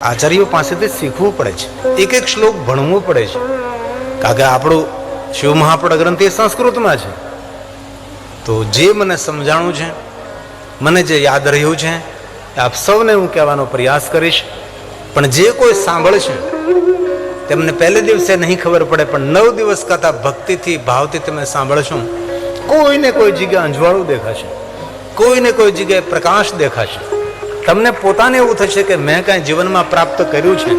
આચાર્યો પાસેથી શીખવું પડે છે. એક એક શ્લોક ભણવું પડે છે. કારણ કે આપણું શિવ મહાપડ ગ્રંથ એ સંસ્કૃતમાં છે. તો જે મને સમજાણું છે, મને જે યાદ રહ્યું છે આપ સૌને હું કહેવાનો પ્રયાસ કરીશ. પણ જે કોઈ સાંભળશે, તેમને પહેલે દિવસે નહીં ખબર પડે, પણ નવ દિવસ કરતા ભક્તિથી, ભાવથી તમે સાંભળશો, કોઈને કોઈ જગ્યાએ અંજવાળું દેખાશે, કોઈને કોઈ જગ્યાએ પ્રકાશ દેખાશે. તમને પોતાને એવું થશે કે મેં કાંઈ જીવનમાં પ્રાપ્ત કર્યું છે.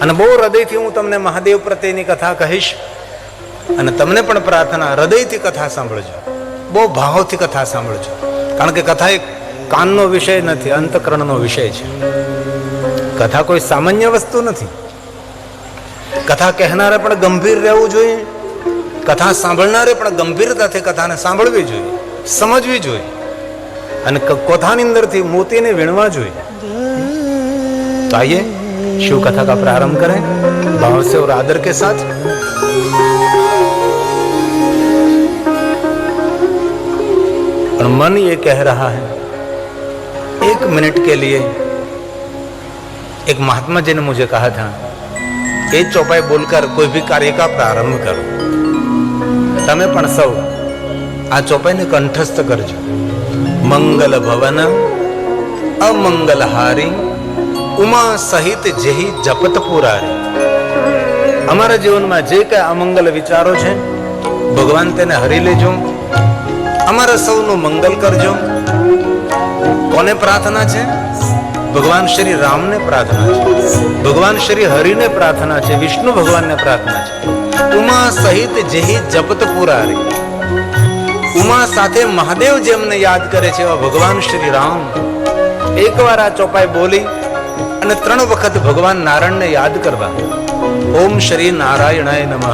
અને બહુ હૃદયથી હું તમને મહાદેવ પ્રત્યેની કથા કહીશ. અને તમને પણ પ્રાર્થના હૃદયથી કથા સાંભળજો. બહુ ભાવથી કથા સાંભળજો. કારણ કે કથા એક કાનનો વિષય નથી, અંતકરણનો વિષય છે. કથા કોઈ સામાન્ય વસ્તુ નથી. કથા કહેનારે પણ ગંભીર રહેવું જોઈએ. કથા સાંભળનારે પણ ગંભીરતાથી કથાને સાંભળવી જોઈએ. સમજવી જોઈએ. અને ક- કથાની અંદરથી મોતીને વીણવા જોઈએ तो आइए शिव कथा का प्रारंभ करें भाव से और आदर के साथ और मन ये कह रहा है एक मिनट के लिए एक महात्मा जी ने मुझे कहा था एक चौपाई बोलकर कोई भी कार्य का प्रारंभ करो તમે પણ સૌ આ ચોપાઈને કંઠસ્થ કરજો મંગલ ભવન અમંગલ હારી ઉમા સહિત જેહી જપત પુરારી. અમારા જીવનમાં જે કઈ અમંગલ વિચારો છે, ભગવાન તેને હરી લેજો. અમારા સૌનું મંગલ કરજો. કોને પ્રાર્થના છે? ભગવાન શ્રી રામને પ્રાર્થના છે. ભગવાન શ્રી હરિને પ્રાર્થના છે. વિષ્ણુ ભગવાનને પ્રાર્થના છે. ઉમા સહિત જેહી જપત પુરારી. ઉમા સાથે મહાદેવ જેમને યાદ કરે છે એવા ભગવાન શ્રી રામ એકવાર આ ચોપાઈ બોલી અને ત્રણ વખત ભગવાન નારાયણને યાદ કરવા. ઓમ શ્રી નારાયણાય નમઃ.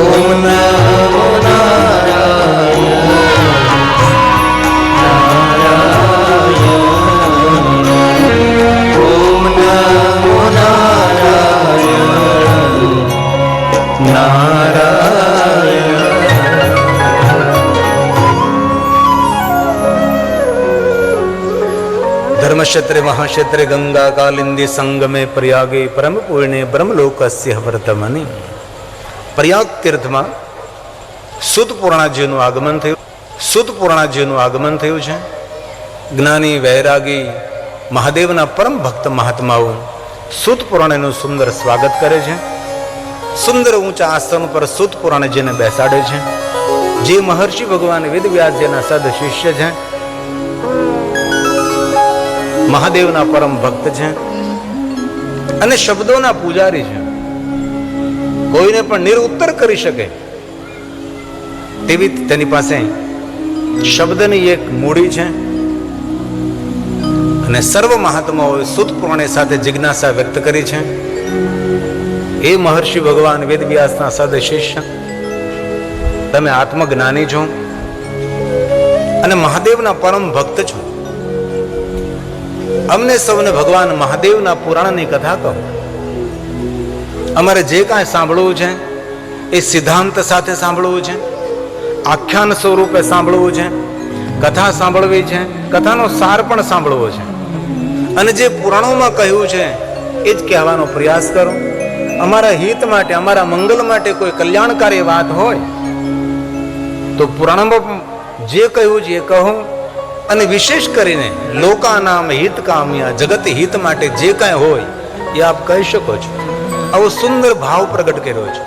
ઓમ નમો ધર્મક્ષેત્રે મહાક્ષેત્રે ગંગા કાલિંદી સંગમે પ્રયાગે પરમ પૂર્ણે બ્રહ્મલોકસ્ય વર્તમની પ્રયાગ તીર્થમાં સુતપૂર્ણાજીનું આગમન થયું. સુતપૂર્ણાજીનું આગમન થયું છે. જ્ઞાની, વૈરાગી, મહાદેવના પરમ ભક્ત મહાત્માઓ સુતપૂર્ણનું સુંદર સ્વાગત કરે છે. સુંદર ઊંચા આસન પર સુત પુરાણજીને બેસાડે છે. જે મહર્ષિ ભગવાન વેદવ્યાસજીના સદ શિષ્ય છે. મહાદેવના પરમ ભક્ત છે. અને શબ્દોના પૂજારી છે. કોઈને પણ નિરુત્તર કરી શકે. તેવી તેની પાસે શબ્દની એક મૂડી છે. અને સર્વ મહાત્માઓએ સુત પુરાણે સાથે જિજ્ઞાસા વ્યક્ત કરી છે. એ મહર્ષિ ભગવાન વેદવ્યાસના સદ શિષ્ય. તમે આત્મજ્ઞાની છો અને મહાદેવના પરમ ભક્ત છો. અમને સૌને ભગવાન મહાદેવના પુરાણની કથા કહો. અમારે જે કાંઈ સાંભળવું છે એ સિદ્ધાંત સાથે સાંભળવું છે, આખ્યાન સ્વરૂપે સાંભળવું છે, કથા સાંભળવી છે, કથાનો સાર પણ સાંભળવો છે. અને જે પુરાણોમાં કહ્યું છે, એ જ કહેવાનો પ્રયાસ કરો. અમારા હિત માટે, અમારા મંગલ માટે કોઈ કલ્યાણકારી વાત હોય, તો પુરાણમાં જે કહ્યું છે એ કહું. અને વિશેષ કરીને લોકાનામ હિત કામ્યા જગત હિત માટે જે કાંઈ હોય, એ આપ કહી શકો છો. આવો સુંદર ભાવ પ્રગટ કર્યો છે.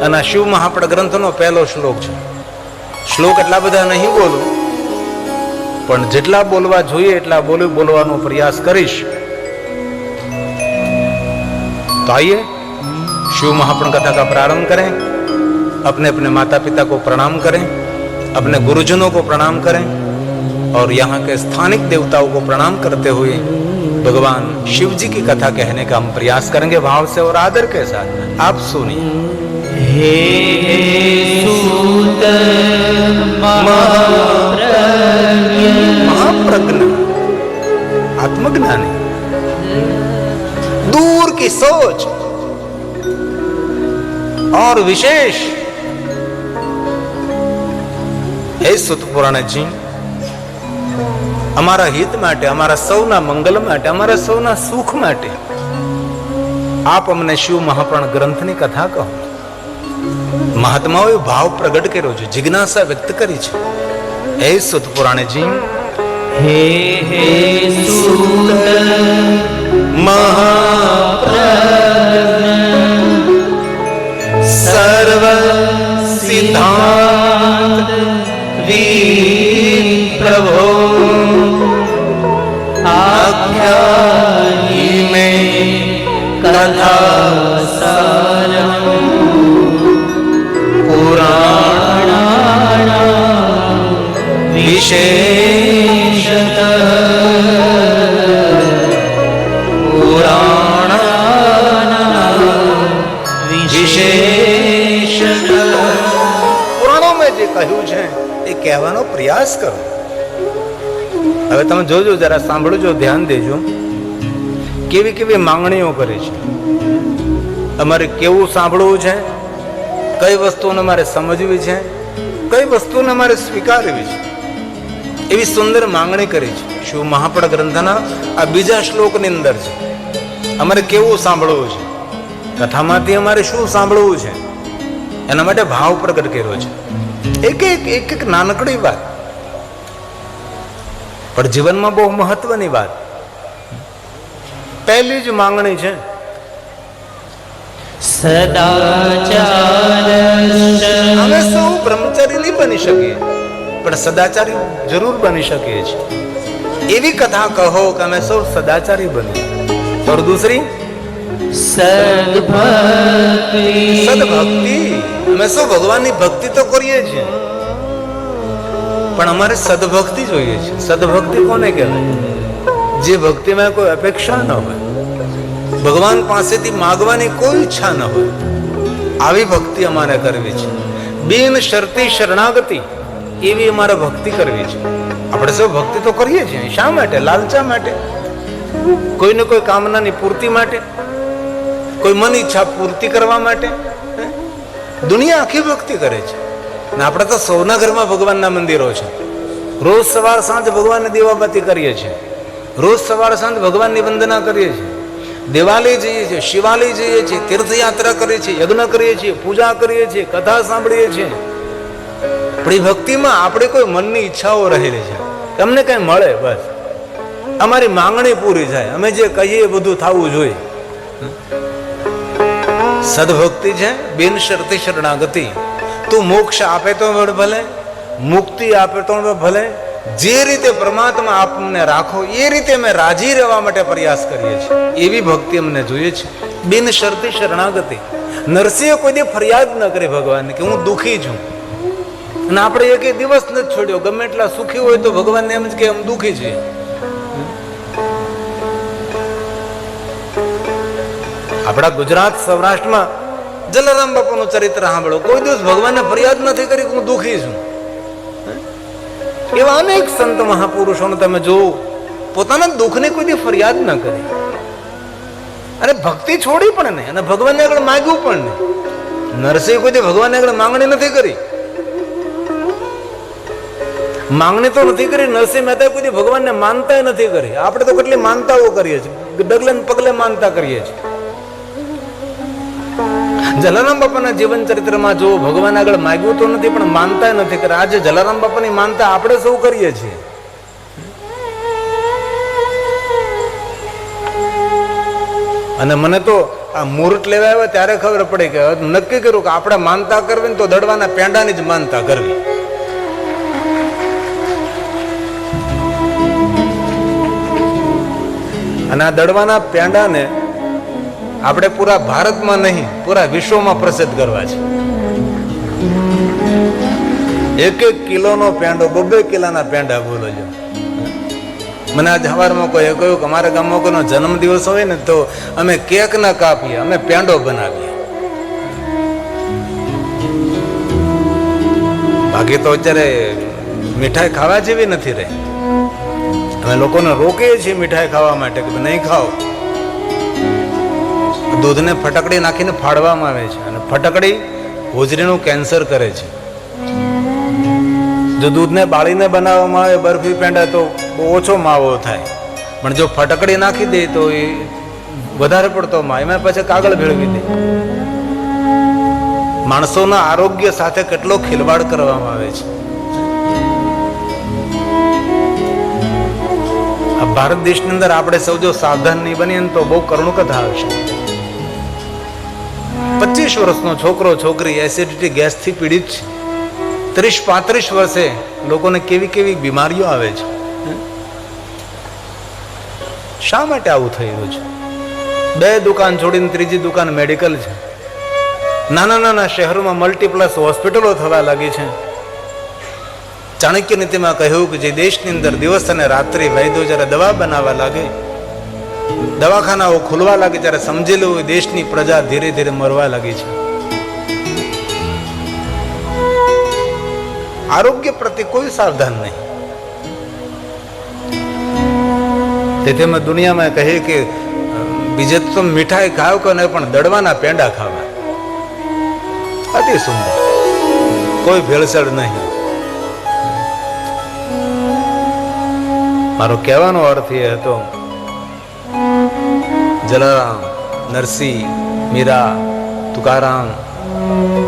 અને આ શિવ મહાપડ ગ્રંથનો પહેલો શ્લોક છે. શ્લોક એટલા બધા નહીં બોલું, પણ જેટલા બોલવા જોઈએ એટલા બોલી બોલવાનો પ્રયાસ કરીશ. તો આઈએ. शिव महापुण कथा का प्रारंभ करें अपने अपने माता पिता को प्रणाम करें अपने गुरुजनों को प्रणाम करें और यहाँ के स्थानिक देवताओं को प्रणाम करते हुए भगवान शिव जी की कथा कहने का हम प्रयास करेंगे भाव से और आदर के साथ। आप सुनिए। हे सूत महाप्रज्ञ। आत्मज्ञानी। दूर की सोच। और विशेष હે સુતપુરાણજી અમારા હિત માટે અમારા સૌના મંગલ માટે અમારા સૌના સુખ માટે આપ અમને શિવ મહાપ્રાણ ગ્રંથની કથા કહો મહાત્માઓએ ભાવ પ્રગટ કર્યો છે જિજ્ઞાસા વ્યક્ત કરી છે હે સુતપુરાણજી હે હે સૂત સર્વ સિદ્ધાંત વીર પ્રભો આખ્યાયી મેં કથા સારમ કહેવાનો પ્રયાસ કરો. હવે તમે જોજો, જરા સાંભળજો, ધ્યાન દેજો. કેવી કેવી માંગણીઓ કરે છે? અમારે કેવું સાંભળવું છે? કઈ વસ્તુને મારે સમજવી છે? કઈ વસ્તુને મારે સ્વીકારવી છે? એવી સુંદર માંગણી કરી છે. શિવ મહાપડ ગ્રંથના આ બીજા શ્લોકની અંદર છે? અમારે કેવું સાંભળવું છે? કથામાંથી અમારે શું સાંભળવું છે? એના માટે ભાવ પ્રગટ કર્યો છે. એક એક એક એક નાનકડી વાત પણ જીવનમાં બહુ મહત્વની વાત પહેલી જ માંગણી છે સદાચારશ્ચ અમે સૌ બ્રહ્મચારી નહીં બની શકીએ પણ સદાચારી જરૂર બની શકીએ છીએ એવી કથા કહો કે અમે સૌ સદાચારી બનીએ और दूसरी સદભક્તિ. સદભક્તિ? અમે શું ભગવાનની ભક્તિ તો કરીએ છીએ. પણ અમારે સદભક્તિ જોઈએ છે. સદભક્તિ કોને કહેવાય? જે ભક્તિમાં કોઈ અપેક્ષા ન હોય, ભગવાન પાસેથી માગવાની કોઈ ઈચ્છા ન હોય, આવી ભક્તિ અમારે કરવી છે. બિન શરતી શરણાગતિ, એવી અમારે ભક્તિ કરવી છે. આપણે સૌ ભક્તિ તો કરીએ છીએ. શા માટે? લાલચા માટે? કોઈને કોઈ કામનાની પૂર્તિ માટે? કોઈ મન ઈચ્છા પૂર્તિ કરવા માટે? દુનિયા આખી ભક્તિ કરે છે. ને આપણે તો સૌના ઘરમાં ભગવાનના મંદિરો છે. રોજ સવાર સાંજ ભગવાનને દીવાબત્તી કરીએ છીએ રોજ સવાર સાંજ ભગવાનની વંદના કરીએ છીએ દેવાલય જઈએ છીએ, શિવાલય જઈએ છીએ, તીર્થયાત્રા કરીએ છીએ, યજ્ઞ કરીએ છીએ, પૂજા કરીએ છીએ, કથા સાંભળીએ છીએ. પણ એ ભક્તિમાં આપણે કોઈ મનની ઈચ્છાઓ રહેલી છે. તમને કંઈ મળે? બસ. અમારી માંગણી પૂરી થાય. અમે જે કહીએ એ બધું થવું જોઈએ. સદભક્તિ છે, બિન શરતી શરણાગતિ. તું મોક્ષ આપે તો ભલે, મુક્તિ આપે તો ભલે, જે રીતે પરમાત્મા આપને રાખો, એ રીતે અમે રાજી રહેવા માટે પ્રયાસ કરીએ છીએ. એવી ભક્તિ અમને જોઈએ છે. બિન શરતી શરણાગતિ. નરસિંહે કોઈ દી ફરિયાદ ન કરી ભગવાનને કે હું દુઃખી છું. અને આપણે એક દિવસ નથી છોડ્યો, ગમે એટલા સુખી હોય તો ભગવાનને એમ જ કે અમે દુઃખી છીએ. આપણા ગુજરાત સૌરાષ્ટ્રમાં જલારામ બાપુનું ચરિત્ર સાંભળો. કોઈ દિવસ ભગવાનને ફરિયાદ નથી કરી હું દુઃખી છું. એવા અનેક સંત મહાપુરુષોને તમે જોવો પોતાના દુઃખને કોઈ ફરિયાદ ન કરી. અને ભક્તિ છોડી પણ નહીં, અને ભગવાનને આગળ માગ્યું પણ નહીં. નરસિંહ કોઈ ભગવાનને આગળ માંગણી નથી કરી. માંગણી તો નથી કરી, નરસિંહ મહેતા કોઈ ભગવાનને માનતા નથી કરી. આપણે તો કેટલી માનતાઓ કરીએ છીએ. ડગલે પગલે માનતા કરીએ છીએ. જલારામ બાપાના જીવન ચરિત્રમાં જો ભગવાન આગળ માગ્યું તો નથી, પણ માનતા નથી કરે આજે જલારામ બાપાની માનતા આપણે સૌ કરીએ છીએ. અને મને તો આ મુહૂર્ત લેવા આવ્યા ત્યારે ખબર પડી કે નક્કી કર્યું કે આપણે માનતા કરવી ને તો દડવાના પેંડાની જ માનતા કરવી. અને આ દડવાના પેંડાને આપણે પૂરા ભારતમાં નહીં, પૂરા વિશ્વમાં પ્રસિદ્ધ કરવા છે. એક એક કિલોનો પેંડો, બબ્બે કિલોના પેંડા બોલો છો. મને આજ સવારમાં કોઈ કહ્યું કે અમારા ગામમાં કોઈનો જન્મદિવસ હોય ને તો અમે કેક ના કાપીએ, અમે પેંડો બનાવીએ. બાકી તો અત્યારે મીઠાઈ ખાવા જેવી નથી રહી. અમે લોકોને રોકીએ છીએ મીઠાઈ ખાવા માટે કે નહીં ખાઓ. દૂધને ફટકડી નાખીને ફાડવામાં આવે છે અને ફટકડી હોજરીનું કેન્સર કરે છે. જો દૂધને બાળીને બનાવવામાં આવે બરફી પેંડા તો બહુ ઓછો માવો થાય. પણ જો ફટકડી નાખી દે તો એ વધારે પડતો માં એમાં પછી કાગળ ભેળવી દે. માણસોના આરોગ્ય સાથે કેટલો ખિલવાડ કરવામાં આવે છે. ભારત દેશની અંદર આપણે સૌ જો સાવધાન નહીં બનીએ તો બહુ કરુણ કથા આવશે. પચીસ વર્ષનો છોકરો, છોકરી એસિડિટી ગેસથી પીડિત છે. ત્રીસ, પાંત્રીસ વર્ષે લોકોને કેવી કેવી બીમારીઓ આવે છે. શા માટે આવું થઈ રહ્યું છે? બે દુકાન છોડીને ત્રીજી દુકાન મેડિકલ છે. નાના નાના શહેરોમાં મલ્ટીપ્લસ હોસ્પિટલો થવા લાગી છે. ચાણક્ય નીતિમાં કહ્યું કે જે દેશની અંદર દિવસ અને રાત્રિ વૈદ્યો જ્યારે દવા બનાવવા લાગે દવાખાનાઓ ખુલવા લાગે ત્યારે સમજેલું હોય, દેશની પ્રજા ધીરે ધીરે મરવા લાગી છે. આરોગ્ય પ્રત્યે કોઈ સાવધાન નહીં. તેથી અમે દુનિયામાં કહીએ કે, બીજે તો મીઠાઈ ખાવ કે નહીં, પણ દડવાના પેંડા ખાવા. અતિ સુંદર. કોઈ ભેળસેળ નહીં. મારો કહેવાનો અર્થ એ હતો જલારામ નરસિંહ મીરા તુકારામ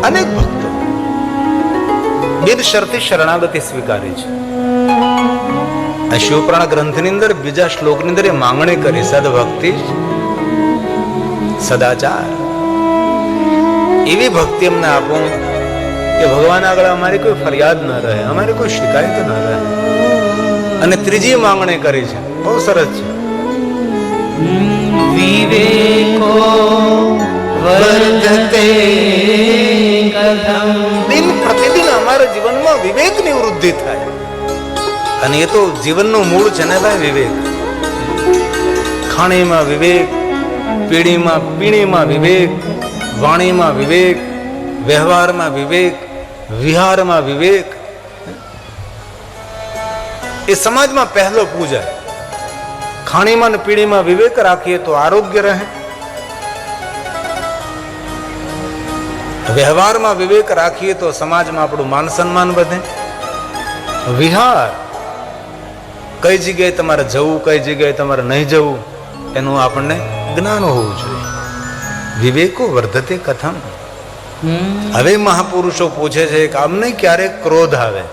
અનેક ભક્તો બિન શરતી શરણાગતિ સ્વીકારી છે આ શિવપુરાણ ગ્રંથની અંદર બીજા શ્લોકની અંદર એ માંગણી કરી સદભક્તિ સદાચાર એવી ભક્તિ અમને આપો કે ભગવાન આગળ અમારી કોઈ ફરિયાદ ન રહે અમારી કોઈ શિકાયત ન રહે અને ત્રીજી માંગણી કરી છે બહુ સરસ છે વિવેકો વર્ધતે દિન પ્રતિદિન અમારા જીવનમાં વિવેકની વૃદ્ધિ થાય અને એ તો જીવનનું મૂળ છે ને ભાઈ વિવેક ખાણીમાં વિવેક પીણીમાં પીણીમાં વિવેક વાણીમાં વિવેક વ્યવહારમાં વિવેક વિહારમાં વિવેક એ સમાજમાં પહેલો પૂજાય ખાણીમાં ને પીણીમાં વિવેક રાખીએ તો આરોગ્ય રહે. વ્યવહારમાં વિવેક રાખીએ તો સમાજમાં આપણું માન સન્માન વધે. વિહાર કઈ જગ્યાએ તમારે જવું કઈ જગ્યાએ તમારે નહીં જવું એનું આપણને જ્ઞાન હોવું જોઈએ. વિવેકો વર્ધતે કથમ. હવે મહાપુરુષો પૂછે છે કે અમને ક્યારેક ક્રોધ આવે?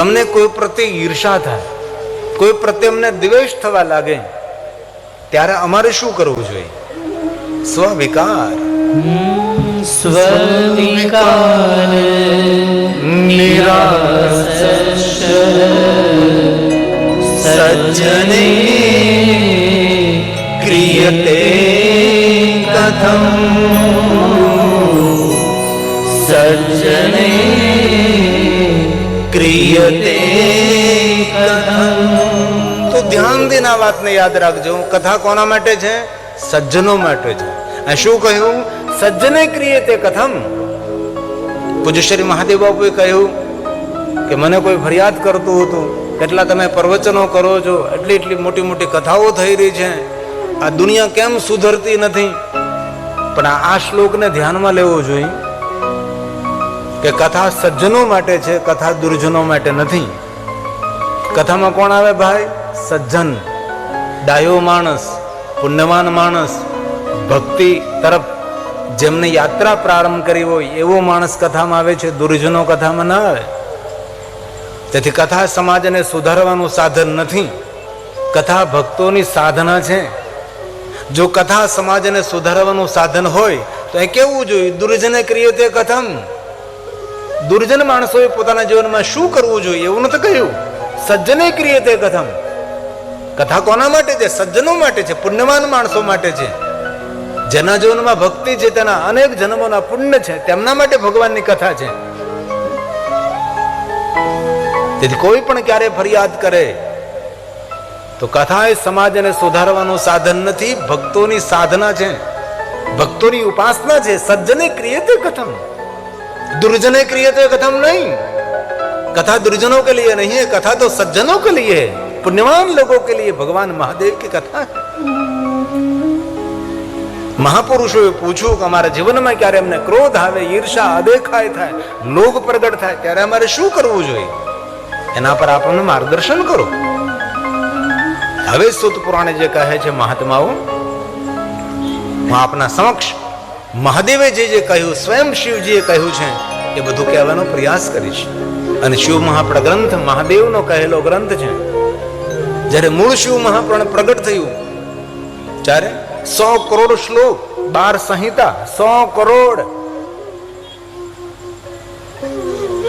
અમને કોઈ પ્રત્યે ઈર્ષા થાય. કોઈ પ્રત્યે અમને દ્વેષ થવા લાગે, ત્યારે અમારે શું કરવું જોઈએ? સ્વવિકાર. સ્વવિકાર. નિરાસસ્ય સજ્જને ક્રિયતે કથમ. સજ્જને ક્રિયતે કથમ. ધ્યાન દઈને આ વાતને યાદ રાખજો. કથા કોના માટે છે? સજ્જનો માટે છે. આ શું કહ્યું? સજ્જને ક્રિય તે કથમ. પૂજ્ય શ્રી મહાદેવ બાપુએ કહ્યું કે મને કોઈ ફરિયાદ કરતું હતું. કેટલા તમે પ્રવચનો કરો છો? એટલી એટલી મોટી મોટી કથાઓ થઈ રહી છે. આ દુનિયા કેમ સુધરતી નથી? પણ આ શ્લોકને ધ્યાનમાં લેવો જોઈએ કે કથા સજ્જનો માટે છે, કથા દુર્જનો માટે નથી. કથામાં કોણ આવે ભાઈ? સજ્જન, ડાયો માણસ, પુણ્યવાન માણસ, ભક્તિ તરફ જેમને યાત્રા પ્રારંભ કરી હોય, એવો માણસ કથામાં આવે છે, દુર્જનો કથામાં ના આવે. તેથી કથા સમાજને સુધારવાનું સાધન નથી. કથા ભક્તોની સાધના છે. જો કથા સમાજને સુધારવાનું સાધન હોય, તો એ કેવું જોઈએ? દુર્જને ક્રિય તે કથમ. દુર્જન માણસોએ પોતાના જીવનમાં શું કરવું જોઈએ? એવું નથી કહ્યું. સજ્જને ક્રિય તે કથમ. કથા કોના માટે છે? સજ્જનો માટે છે? પુણ્યવાન માણસો માટે છે? જેના જીવનમાં ભક્તિ છે, તેના અનેક જન્મોના પુણ્ય છે, તેમના માટે ભગવાનની કથા છે. તેથી કોઈ પણ ક્યારે ફરિયાદ કરે, તો કથા એ સમાજને સુધારવાનું સાધન નથી, ભક્તોની સાધના છે. ભક્તોની ઉપાસના છે. સજ્જને ક્રિયતે કથમ. દુર્જને ક્રિયતે કથમ નહીં. કથા દુર્જનો કે લીએ નહીં કથા તો સજ્જનો કે લીએ. હૈ पुण्यवान लोगों के लिए भगवान महादेव की कथा है મહાપુરુષોએ પૂછ્યું કે અમારા જીવનમાં ક્યારે એમને ક્રોધ આવે ઈર્ષા અદેખાય થાય લોભ પ્રગટ થાય ત્યારે અમારે શું કરવું જોઈએ એના પર આપણને માર્ગદર્શન કરો હવે સુત પુરાણે જે કહે છે મહાત્માઓ હું આપના સમક્ષ મહાદેવે જે જે કહ્યું સ્વયં શિવજીએ કહ્યું છે એ બધું કહેવાનો પ્રયાસ કરીશ અને શિવ મહાપ્ર ગ્રંથ મહાદેવનો કહેલો ગ્રંથ છે જ્યારે મૂળ શિવ મહાપ્રણ પ્રગટ થયું, ત્યારે સો કરોડ શ્લોક, બાર સંહિતા, સો કરોડ.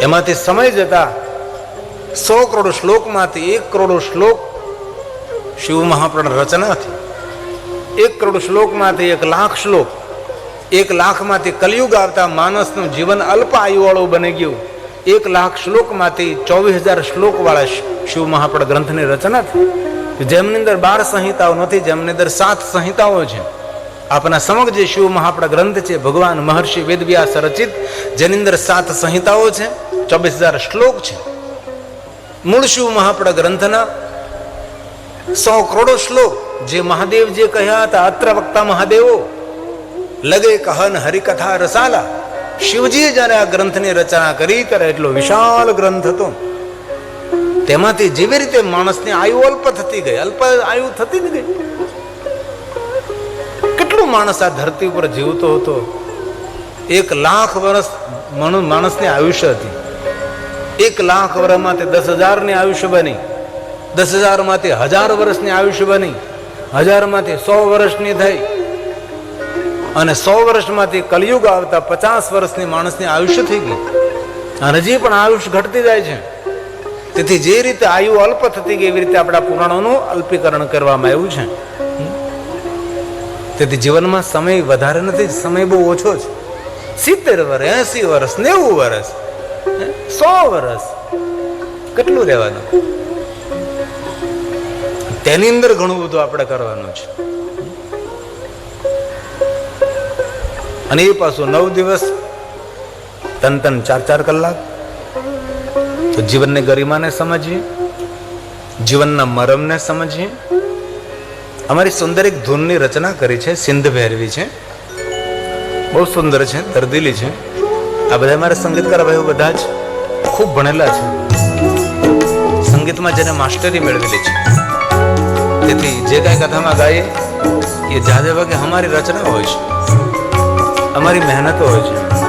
એમાંથી સમય જતા સો કરોડ શ્લોકમાંથી એક કરોડ શ્લોક શિવ મહાપ્રણ રચના હતી એક કરોડ શ્લોકમાંથી એક લાખ શ્લોક, એક લાખમાંથી કલયુગ આવતા માણસનું જીવન અલ્પ આયુવાળું બની ગયું. એક લાખ શ્લોકમાંથી ચોવીસ હજાર શ્લોકવાળા શિવ મહાપડ ગ્રંથની રચના થઈ. જેમની અંદર બાર સંહિતાઓ નથી, જેમની અંદર સાત સંહિતાઓ છે. આપણા સમગ્ર જે શિવ મહાપડ ગ્રંથ છે, ભગવાન મહર્ષિ વેદવ્યાસ રચિત, જેની અંદર સાત સંહિતાઓ છે, ચોવીસ હજાર શ્લોક છે. મૂળ શિવ મહાપડ ગ્રંથના સો કરોડો શ્લોક જે મહાદેવ જે કહ્યા હતા, અત્ર વક્તા મહાદેવો, લગે કહન હરિકથા રસાલા. શિવજીએ જ્યારે આ ગ્રંથની રચના કરી ત્યારે એટલો વિશાળ ગ્રંથ હતો. તેમાંથી જેવી રીતે માણસની આયુ અલ્પ થતી ગઈ, અલ્પ આયુ થતી જ ગઈ. કેટલું માણસ આ ધરતી ઉપર જીવતો હતો? એક લાખ વર્ષ મણ- માણસની આયુષ્ય હતી. એક લાખ વર્ષમાંથી દસ હજારની આયુષ્ય બની. દસ હજારમાંથી હજાર વર્ષની આયુષ્ય બની. હજારમાંથી સો વર્ષની થઈ. અને સો વર્ષમાંથી કલયુગ આવતા પચાસ વર્ષની માણસની આયુષ્ય થઈ ગઈ. અને હજી પણ આયુષ્ય ઘટતી જાય છે. તેથી જે રીતે આયુ અલ્પ થતી ગઈ, એવી રીતે આપણા પુરાણોનું અલ્પીકરણ કરવામાં આવ્યું છે. તેથી જીવનમાં સમય વધારે નથી, સમય બહુ ઓછો છે. સિત્તેર વર્ષ એસી વર્ષ નેવું વર્ષ સો વર્ષ કેટલું રહેવાનું? તેની અંદર ઘણું બધું આપણે કરવાનું છે. અને એ પાછું નવ દિવસ, તન તન ચાર ચાર કલાક. તો જીવનની ગરિમાને સમજીએ, જીવનના મરમને સમજીએ. અમારી સુંદર એક ધૂનની રચના કરી છે, સિંધ ભૈરવી છે. બહુ સુંદર છે દર્દીલી છે. આ બધા મારા સંગીતકાર ભાઈઓ બધા જ ખૂબ ભણેલા છે. સંગીતમાં જેને માસ્ટરી મેળવેલી છે. તેથી જે કાંઈ કથામાં ગાઈએ, એ જાદે ભાગે અમારી રચના હોય છે. અમારી મહેનતો હોય છે.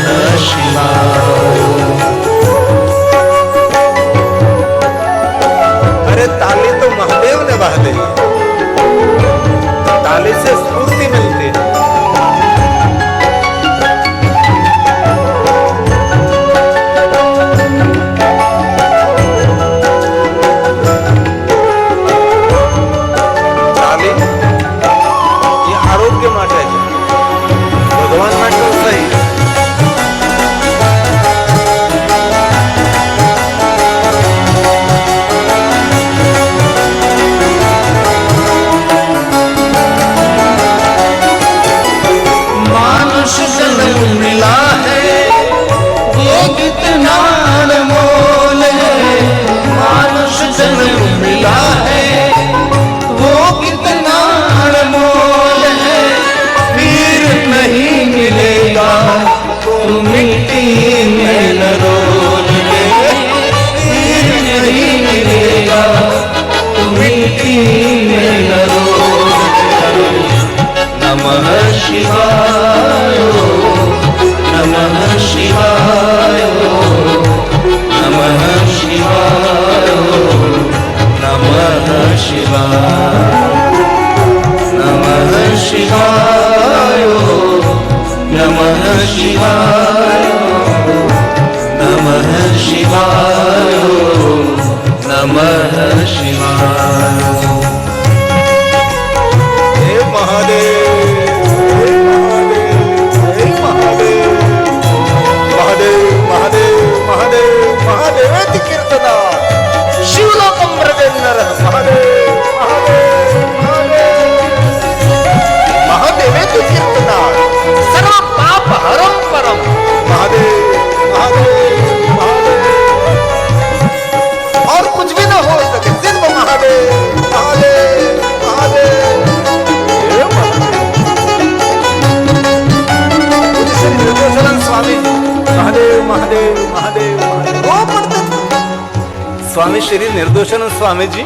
स्वामी जी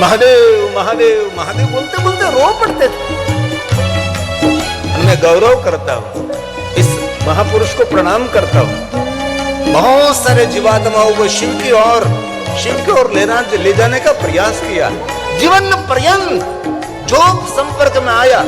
महादेव महादेव महादेव बोलते बोलते रो पड़ते थे। मैं गौरव करता हूँ, इस महापुरुष को प्रणाम करता हूँ। बहुत सारे जीवात्माओं को शिव की ओर, शिव की ओर लेना ले जाने का प्रयास किया। जीवन पर्यंत जो संपर्क में आया।